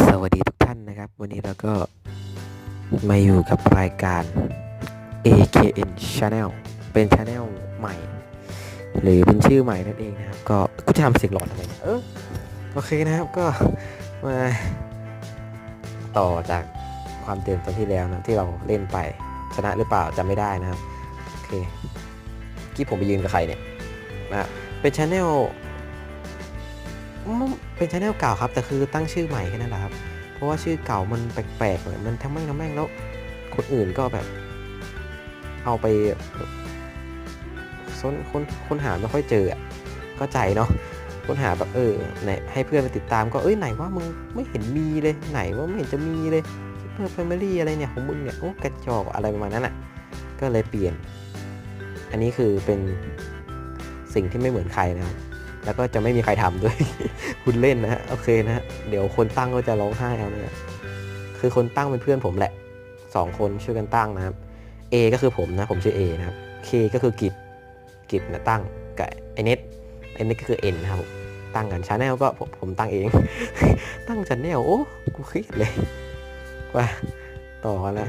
สวัสดีทุกท่านนะครับ วันนี้เราก็มาอยู่กับรายการ AKN Channel เป็น Channel ใหม่ หรือเป็นชื่อใหม่นั่นเองนะครับ ก็กูจะทำเสียงหลอนทำไมเนี่ยเออโอเคนะครับก็มาต่อจากความเดิมตอนที่แล้วนะที่เราเล่นไปชนะหรือเปล่าจำไม่ได้นะครับ โอเคกี้ผมไปยืนกับใครเนี่ยนะเป็น Channel เป็นชาแนลเก่าครับ แต่คือตั้งชื่อใหม่แค่นั้นแหละครับ เพราะว่าชื่อเก่ามันแปลกๆเลยมันทั้งแม่งทั้งแม่งแล้ว คนอื่นก็แบบ เอาไปค้นค้นค้นหาไม่ค่อยเจออะก็ใจเนาะค้นหาแบบเออไหนให้เพื่อนไปติดตามก็เอ้ยไหนว่ามึงไม่เห็นมีเลยไหนว่าไม่เห็นจะมีเลยเพื่อนแฟมิลี่อะไรเนี่ยของมึงเนี่ยโอ้กระจอกอะไรประมาณนั้นอะ ก็เลยเปลี่ยน อันนี้คือเป็นสิ่งที่ไม่เหมือนใครนะครับ แล้วก็จะไม่มีใครทำด้วย คุณเล่นนะฮะโอเคนะฮะเดี๋ยวคนตั้งก็จะร้องไห้เอานะฮะคือคนตั้งเป็นเพื่อนผมแหละสองคนช่วยกันตั้งนะครับ A ก็คือผมนะผมชื่อ A นะครับ K ก็คือกิจกิจนะตั้งกับไอเน็ตไอเน็ตก็คือ N นะครับตั้งกันชาแนลก็ผมผมตั้งเอง ตั้งชาแนลโอ้กูเครียดเลยว่าต่อกันนะ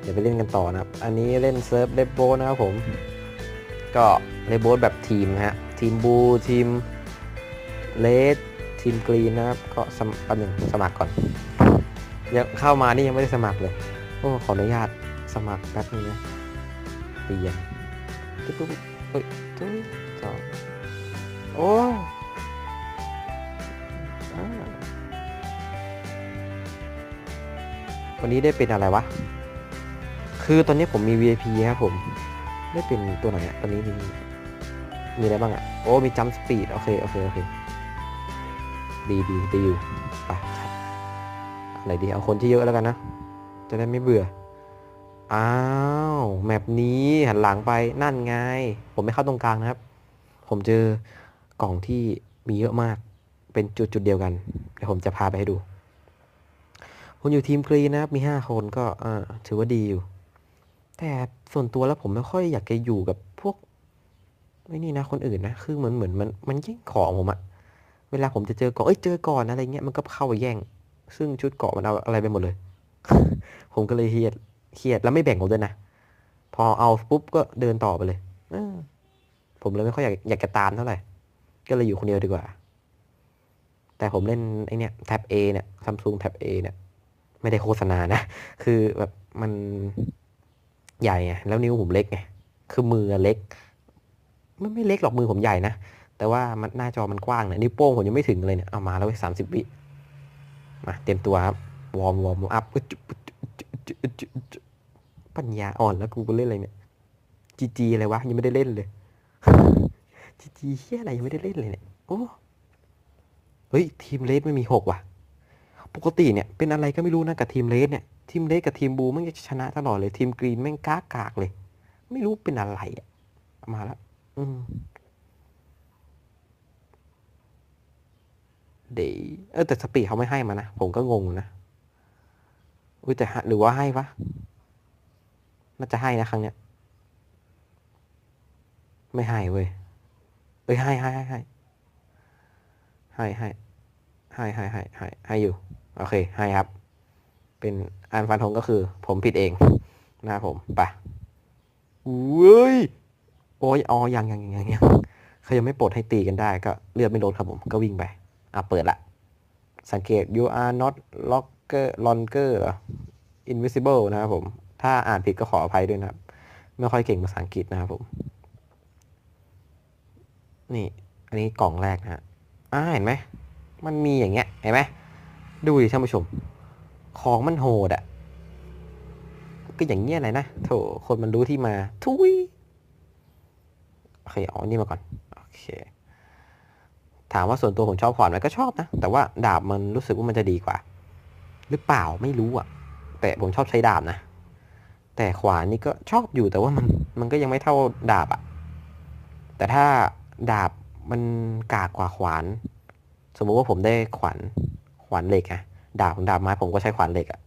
เดี๋ยวไปเล่นกันต่อนะครับ อันนี้เล่นเซิร์ฟเลโบนะครับผม ก็เลโบแบบทีมนะฮะ ทีมบูทีมเลดทีมกรีนนะครับ ก็สมแป๊บหนึ่งสมัครก่อนยังเข้ามานี่ยังไม่ได้สมัครเลย โอ้ขออนุญาตสมัครแป๊บนึงนะเปลี่ยนตุ๊บตุ๊บเอ้ยตุ๊บสองโอ้วันนี้ได้เป็นอะไรวะ คือตอนนี้ผมมี VIP ครับผม ได้เป็นตัวไหนอะตอนนี้มี มีอะไรบ้างอะโอ้ มีจัมสปีด โอเค โอเค โอเค ดีดีดีอยู่ไปชัดอะไรดี เอาคนที่เยอะแล้วกันนะ จะได้ไม่เบื่อ อ้าว แมปนี้หันหลังไป นั่นไง ผมไม่เข้าตรงกลางนะครับ ผมเจอกล่องที่มีเยอะมาก เป็นจุดจุดเดียวกัน เดี๋ยวผมจะพาไปให้ดูผมอยู่ทีมกรีนนะครับ มีห้าคนก็อ่าถือว่าดีอยู่ แต่ส่วนตัวแล้วผมไม่ค่อยอยากจะอยู่กับ ไม่นี่นะคนอื่นนะคือเหมือนเหมือนมันมันแย่งของผมอะเวลาผมจะเจอก่อนเอ้ยเจอก่อนอะไรเงี้ยมันก็เข้าไปแย่ง ซึ่งชุดเกาะมันเอาอะไรไปหมดเลย ผมก็เลยเครียดเครียดแล้วไม่แบ่งผมด้วยนะพอเอาปุ๊บก็เดินต่อไปเลยอผมเลยไม่ค่อยอยากอยากจะตามเท่าไหร่ก็เลยอยู่คนเดียวดีกว่า แต่ผมเล่นไอเนี้ยแท็บ A เนี่ยซัมซุงแท็บ A เนี่ยไม่ได้โฆษณานะ คือแบบมันใหญ่ไงแล้วนิ้วผมเล็กไง คือมือเล็ก ไม่ไม่เล็กหรอกมือผมใหญ่นะ แต่ว่ามันหน้าจอมันกว้างเนี่ยนิ้วโป้งผมยังไม่ถึงเลยเนี่ย เอามาแล้วสามสิบวิมาเตรียมตัวครับ วอร์มวอร์มอัพปัญญาอ่อนแล้วกูก็เล่นอะไรเนี่ยจีจีอะไรวะยังไม่ได้เล่นเลยจีจีเฮียอะไรยังไม่ได้เล่นเลยเนี่ยโอ้เฮ้ยทีมเลสไม่มีหกว่ะ ปกติเนี่ยเป็นอะไรก็ไม่รู้นะกับทีมเลสเนี่ยทีมเลสกับทีมบูมันจะชนะตลอดเลยทีมกรีนแม่งก้ากากเลย ไม่รู้เป็นอะไรอะมาแล้ว เดี๋ยวเออแต่สปีดเขาไม่ให้มานะ ผมก็งงนะ อุ้ยแต่หรือว่าให้ปะน่าจะให้นะครั้งเนี้ย ไม่ให้เว้ยเอ้ยให้ให้ให้ให้ให้ให้ให้ให้ให้ให้ให้อยู่ โอเค ให้ครับ เป็นอันฟันธงก็คือ ผมผิดเองนะครับผม ไปอุ้ย โอ้ยอ๋อยังยังยังยังยังเขายังไม่ปลดให้ตีกันได้ ก็เลือดไม่ลดครับผม ก็วิ่งไป อะ เปิดละ สังเกต you are not longer longer เหรอ invisible นะครับผม ถ้าอ่านผิดก็ขออภัยด้วยนะครับ ไม่ค่อยเก่งภาษาอังกฤษนะครับผม นี่ อันนี้กล่องแรกนะฮะอ่าเห็นไหม มันมีอย่างเงี้ย เห็นไหม ดูดิท่านผู้ชม ของมันโหดอะก็อย่างเงี้ยอะไรนะ โถ คนมันรู้ที่มา ทุย เคเอาอันนี้มาก่อน โอเค ถามว่าส่วนตัวผมชอบขวานไหมก็ชอบนะ แต่ว่าดาบมันรู้สึกว่ามันจะดีกว่า หรือเปล่าไม่รู้อะแต่ผมชอบใช้ดาบนะ แต่ขวานนี่ก็ชอบอยู่แต่ว่ามันมันก็ยังไม่เท่าดาบอะแต่ถ้าดาบมันกากกว่าขวาน สมมุติว่าผมได้ขวานขวานเหล็กอะดาบของดาบไม้ผมก็ใช้ขวานเหล็กอะ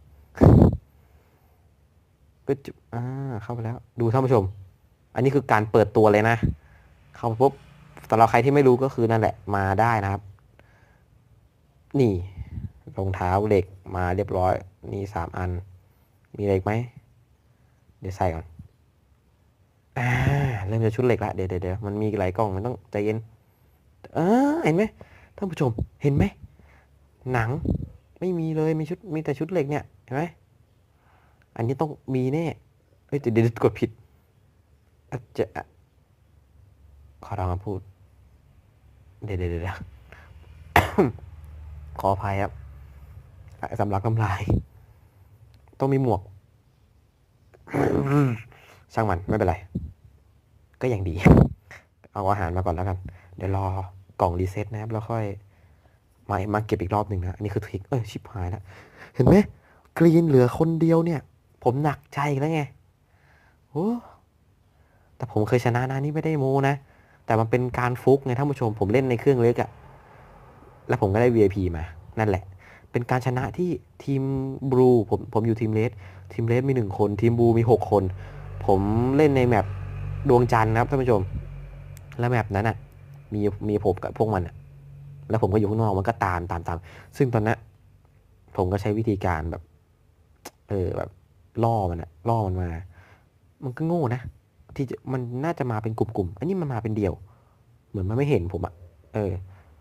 ก็จุอ่าเข้าไปแล้ว ดูท่านผู้ชม อันนี้คือการเปิดตัวเลยนะ เข้าไปปุ๊บสำหรับใครที่ไม่รู้ก็คือนั่นแหละมาได้นะครับ นี่รองเท้าเหล็กมาเรียบร้อย นี่สามอัน มีอะไรอีกไหมเดี๋ยวใส่ก่อนอ่าเริ่มจะชุดเหล็กละเดี๋ยวเดี๋ยวมันมีหลายกล่องมันต้องใจเย็นอ่าเห็นไหมท่านผู้ชมเห็นไหมหนังไม่มีเลยมีชุดมีแต่ชุดเหล็กเนี่ยเห็นไหมอันนี้ต้องมีแน่เฮ้ยเดี๋ยวกดผิดอาจจะ ขอลองมาพูด เดี๋ยวเดี๋ยวขออภัยครับสำลักน้ำลาย ต้องมีหมวก ช่างมันไม่เป็นไร ก็ยังดี เอาอาหารมาก่อนแล้วกัน เดี๋ยวรอกล่องรีเซ็ตนะครับ แล้วค่อยมามาเก็บอีกรอบหนึ่งนะ อันนี้คือทริกเออชิบหายแล้ว เห็นไหมกรีนเหลือคนเดียวเนี่ย ผมหนักใจแล้วไงโอ้แต่ผมเคยชนะนะนี่ไม่ได้โมนะ แต่มันเป็นการฟุกไงท่านผู้ชม ผมเล่นในเครื่องเล็กอะแล้วผมก็ได้ VIP มา นั่นแหละ เป็นการชนะที่ทีมบลูผมผมอยู่ทีมเลสทีมเลสมีหนึ่งคน ทีมบลูมีหกคน ผมเล่นในแมปดวงจันทร์นะครับท่านผู้ชม แล้วแมปนั้นอะมีมีผมกับพวกมันอะแล้วผมก็อยู่ข้างนอกมันก็ตามตามตาม ซึ่งตอนนั้นผมก็ใช้วิธีการแบบ เออแบบล่อมันอะล่อมันมา มันก็โง่นะ ที่มันน่าจะมาเป็นกลุ่มๆอันนี้มันมาเป็นเดี่ยว เหมือนมันไม่เห็นผมอะเออ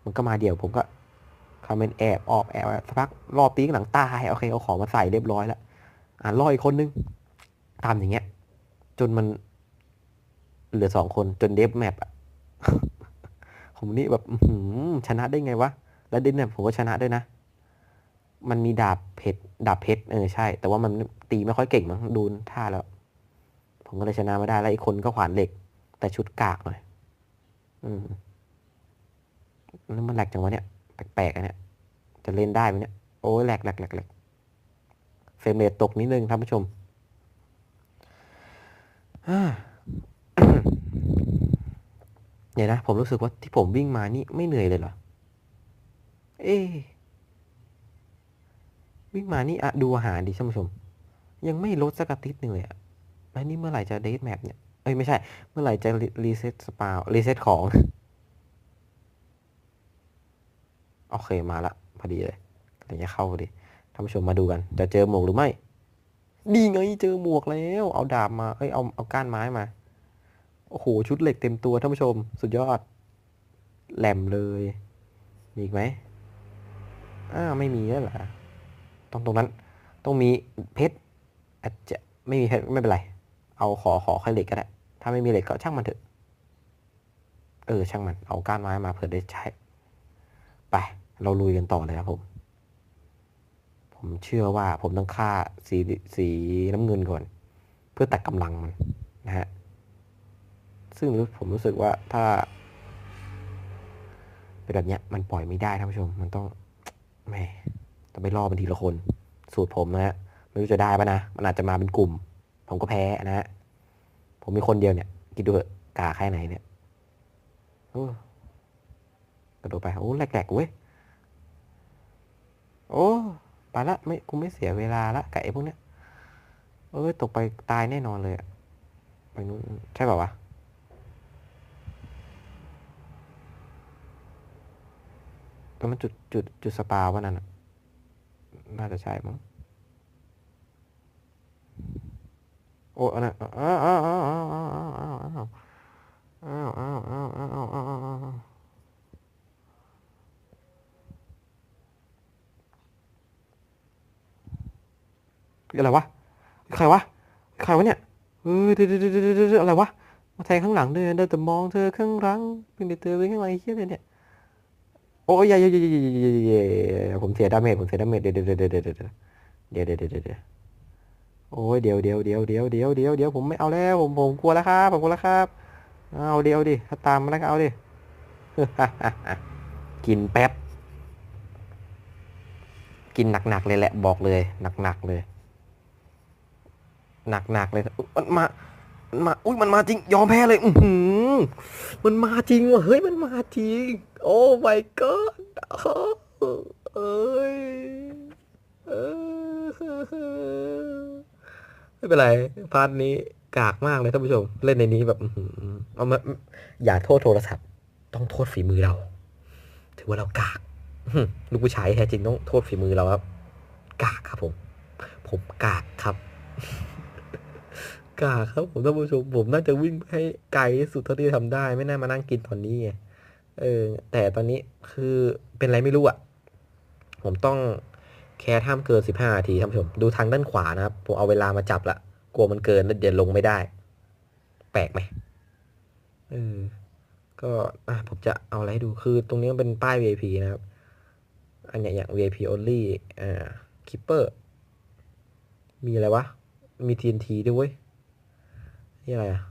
มันก็มาเดี่ยวผมก็คอมเมนต์แอบออกแอบสักพักรอปีกหลังตายโอเคเอาของมาใส่เรียบร้อยแล้วอ่ารออีกคนนึง ตามอย่างเงี้ย จนมัน เหลือสองคนจนเดฟแมปอะผมนี่แบบหือชนะได้ไงวะ แล้วเดฟแมปผมก็ชนะด้วยนะ มันมีดาบเพชรดาบเพชรเออใช่ แต่ว่ามันตีไม่ค่อยเก่งมั้งดูท่าแล้ว ผมก็เลยชนะไม่ได้แล้วอีกคนก็ขวานเหล็ก แต่ชุดกากหน่อยอืมแล้วมันแหลกจังวะเนี่ยแปลกๆอะเนี่ยจะเล่นได้ไหมเนี่ยโอ้ยแหลกแหลกแหลกแหลกเฟรมเรทตกนิดนึงท่านผู้ชมเดี๋ยวนะ ผมรู้สึกว่าที่ผมวิ่งมานี่ไม่เหนื่อยเลยเหรอ เอ๊วิ่งมานี่อะดูอาหารดิท่านผู้ชม ยังไม่ลดสักอาทิตย์หนึ่งเลยอะ แล้วนี่เมื่อไหร่จะเดทแมปเนี่ย เอ้ยไม่ใช่ เมื่อไหร่จะรีเซ็ตสปาวรีเซ็ตของ โอเคมาละพอดีเลยเดี๋ยวจะเข้าพอดีท่านผู้ชมมาดูกัน จะเจอหมวกหรือไม่ดีไงเจอหมวกแล้ว เอาดาบมา เอ้ยเอาเอาก้านไม้มา โอ้โหชุดเหล็กเต็มตัวท่านผู้ชม สุดยอด แหลมเลยมีอีกไหมอ้าไม่มีแล้วเหรอตรงตรงนั้น ต้องมีเพชรอาจจะไม่มีเพชรไม่เป็นไร เอาขอขอแค่เหล็กก็ได้ ถ้าไม่มีเหล็กก็ช่างมันเถอะ เออ ช่างมัน เอาก้านไม้มาเผื่อได้ใช้ ไป เราลุยกันต่อเลยครับผม ผมเชื่อว่าผมต้องฆ่าสีสีน้ำเงินก่อน เพื่อตัดกำลังมันนะฮะ ซึ่งผมรู้สึกว่าถ้าเป็นแบบเนี้ยมันปล่อยไม่ได้ท่านผู้ชม มันต้องแหม่ต้องไปรอบันทีละคน สูตรผมนะฮะไม่รู้จะได้ปะนะ มันอาจจะมาเป็นกลุ่ม ผมก็แพ้นะฮะผมมีคนเดียวเนี่ยคิดดูเถอะกาแค่ไหนเนี่ยกระโดดไปโอ้แหลกๆเว้ยโอ้ไปละไม่กูไม่เสียเวลาละกับไอ้พวกเนี้ยเอ้ยตกไปตายแน่นอนเลยอะไปนู้นใช่เปล่าวะแต่มันจุดจุดจุดสปาวะนั่นน่ะน่าจะใช่มั้ง โอ้อันนั้นอ้าวอ้าวอ้าวอ้าวอ้าวอ้าวอ้าวอ้าวอ้าวอ้าวอ้าวอ้าวอ้าวอ้าวอะไรวะ ใครวะ ใครวะเนี่ยเออเดี๋ยเดี๋ยวเดี๋ยวเดอะไรวะ มาแทงข้างหลังเดินเดินแต่มองเธอข้างหลังเพียงแต่เธอเป็นข้างหลังไอ้เหี้ยเลยเนี่ย โอ้ยอย่าอย่าอย่าอย่าอย่าอย่าอย่ผมเสียดาเมจผมเสียดาเมจเดี๋ยวเดี๋ยวเดี๋ยวเดี๋ยวเดี๋ยวเดี๋ยวเดี๋ยว โอ้ยเดี๋ยวเดี๋ยวเดี๋ยวเดี๋ยวเดี๋ยวเดี๋ยวเดี๋ยวผมไม่เอาแล้วผมผมกลัวแล้วครับผมกลัวแล้วครับ เอาเดี๋ยวดิถ้าตามมาแล้วก็เอาดิกินแป๊บ กินหนักๆเลยแหละบอกเลยหนักๆเลยหนักๆเลยอุ๊ยมันมามันมาอุ้ยมันมาจริงยอมแพ้เลย อืมันมาจริงว่ะเฮ้ยมันมาจริง โอ้ my god เอ้ยเออ ไม่เป็นไร พาร์ทนี้กากมากเลยท่านผู้ชม เล่นในนี้แบบอื้อหือเอามาอย่าโทษโทรศัพท์ ต้องโทษฝีมือเรา ถือว่าเรากากลูกผู้ชายแท้จริงต้องโทษฝีมือเราครับ กากครับผม ผมกากครับ กากครับผมท่านผู้ชม ผมน่าจะวิ่งให้ไกลที่สุดเท่าที่จะทำได้ ไม่น่ามานั่งกินตอนนี้ไงเออ แต่ตอนนี้คือเป็นไรไม่รู้อะ ผมต้อง แค่ห้ามเกินสิบห้านาทีท่านผู้ชม ดูทางด้านขวานะครับ ผมเอาเวลามาจับละกลัวมันเกินแล้วเดี๋ยวลงไม่ได้ แปลกไหมเออก็อะผมจะเอาอะไรให้ดูคือตรงนี้มันเป็นป้าย VIP นะครับ อันเนี้ยอย่าง VIP only อ่า keeper มีอะไรวะ มี TNT ด้วยเว้ยนี่อะไรอะ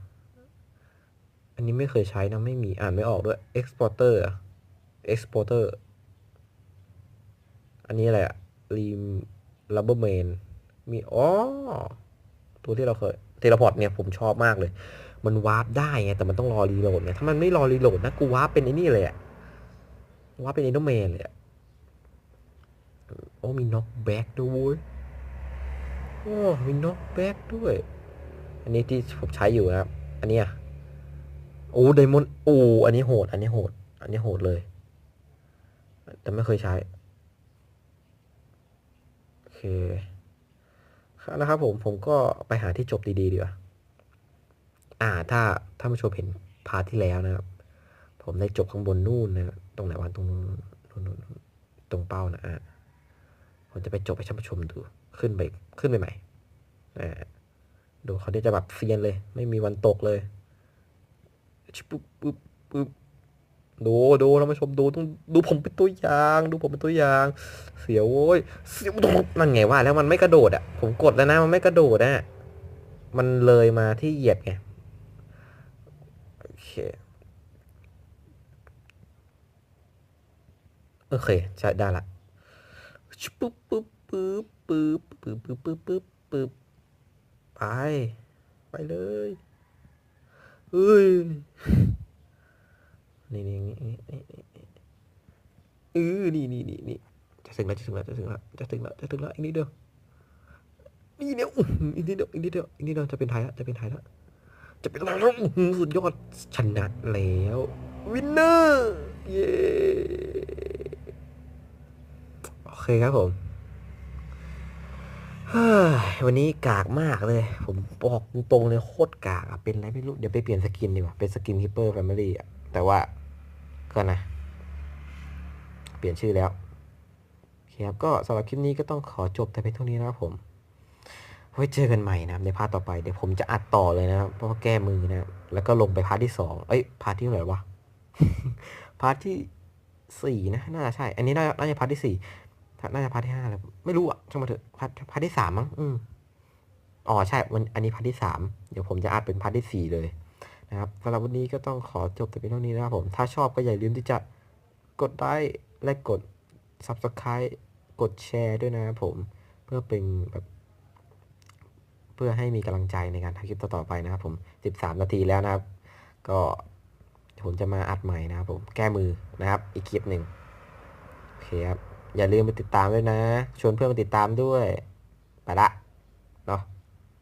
อันนี้ไม่เคยใช้นะ ไม่มีอ่านไม่ออกด้วย exporter อะ exporter อันนี้อะไรอะ rim rubberman มีอ๋อตัวที่เราเคยเทเลพอร์ตเนี่ยผมชอบมากเลย มันวาร์ปได้ไงแต่มันต้องรอรีโหลดไงถ้ามันไม่รอรีโหลดนะกูวาร์ปเป็นไอ้นี่เลยอะวาร์ปเป็นไอ้นแมนเลยอะโอ้มีน็อกแบ็กด้วยวยโอ้มีน็อกแบ็กด้วย อันนี้ที่ผมใช้อยู่นะครับ อันเนี้ยโอ้ไดมอนด์โอ้อันนี้โหด อันนี้โหด อันนี้โหดเลย แต่ไม่เคยใช้ เคนะครับผมผมก็ไปหาที่จบดีๆดีกว่าอ่าถ้าถ้าผู้ชมเห็นพาร์ทที่แล้วนะครับ ผมได้จบข้างบนนู่นนะตรงไหนวันตรงนู้นตรงเป้านะอะผมจะไปจบให้ท่านผู้ชมดูขึ้นไปขึ้นไปใหม่อ่าดูเขาที่จะแบบเซียนเลย ไม่มีวันตกเลยชิปุ๊บปุ๊บปุ๊บ ดูดูท่านผู้ชมดูต้องดูผมเป็นตัวอย่าง ดูผมเป็นตัวอย่าง เสียวโว้ยเสียวนั่นไงว่าแล้วมันไม่กระโดดอะ ผมกดแล้วนะมันไม่กระโดดอะมันเลยมาที่เหยียบไงโอเคโอเคใช้ได้ละปุ๊บปุ๊บปุ๊บปุ๊บปุ๊บปุ๊บปุ๊บปุ๊บปุ๊บไปไปเลยเฮ้ย นี่นี่นี่นี่นี่เออนี่นี่นี่นี่จะถึงแล้วจะถึงแล้วจะถึงแล้วจะถึงแล้วจะถึงแล้วอีกนิดเดียวนี่เดียวอีกนิดเดียวอีกนิดเดียวอีกนิดเดียวจะเป็นไทยแล้วจะเป็นไทยแล้วจะเป็นแล้วสุดยอดชนะแล้ววินเนอร์เย้โอเคครับผมวันนี้กากมากเลย ผมบอกตรงเลยโคตรกากอะเป็นอะไรไม่รู้ เดี๋ยวไปเปลี่ยนสกินดีกว่า เป็นสกินฮิปเปอร์แฟมิลี่อะแต่ว่า ก็นะ เปลี่ยนชื่อแล้วโอเคครับก็สำหรับคลิปนี้ก็ต้องขอจบแต่เพียงเท่านี้นะครับผมไว้เจอกันใหม่นะครับในพาร์ทต่อไปเดี๋ยวผมจะอัดต่อเลยนะครับเพราะว่าแก้มือนะแล้วก็ลงไปพาร์ทที่สองเอ้ยพาร์ทที่เท่าไหร่วะพาร์ทที่สี่นะน่าจะใช่ อันนี้น่าน่าจะพาร์ทที่สี่น่าจะพาร์ทที่ห้าแล้วไม่รู้อะช่างมาเถอะพาร์ทพาร์ทที่สามมั้งอืมอ๋อใช่วันอันนี้พาร์ทที่สามเดี๋ยวผมจะอัดเป็นพาร์ทที่สี่เลย นะครับสำหรับวันนี้ก็ต้องขอจบแต่เพียงเท่านี้นะครับผม ถ้าชอบก็อย่าลืมที่จะกดไลค์และกด subscribe กดแชร์ด้วยนะครับผม เพื่อเป็นแบบเพื่อให้มีกำลังใจในการทำคลิปต่อๆไปนะครับผม 13 นาทีแล้วนะครับ ก็ผมจะมาอัดใหม่นะครับผมแก้มือนะครับ อีกคลิปหนึ่งโอเคครับ อย่าลืมไปติดตามด้วยนะ ชวนเพื่อนมาติดตามด้วย ไปละ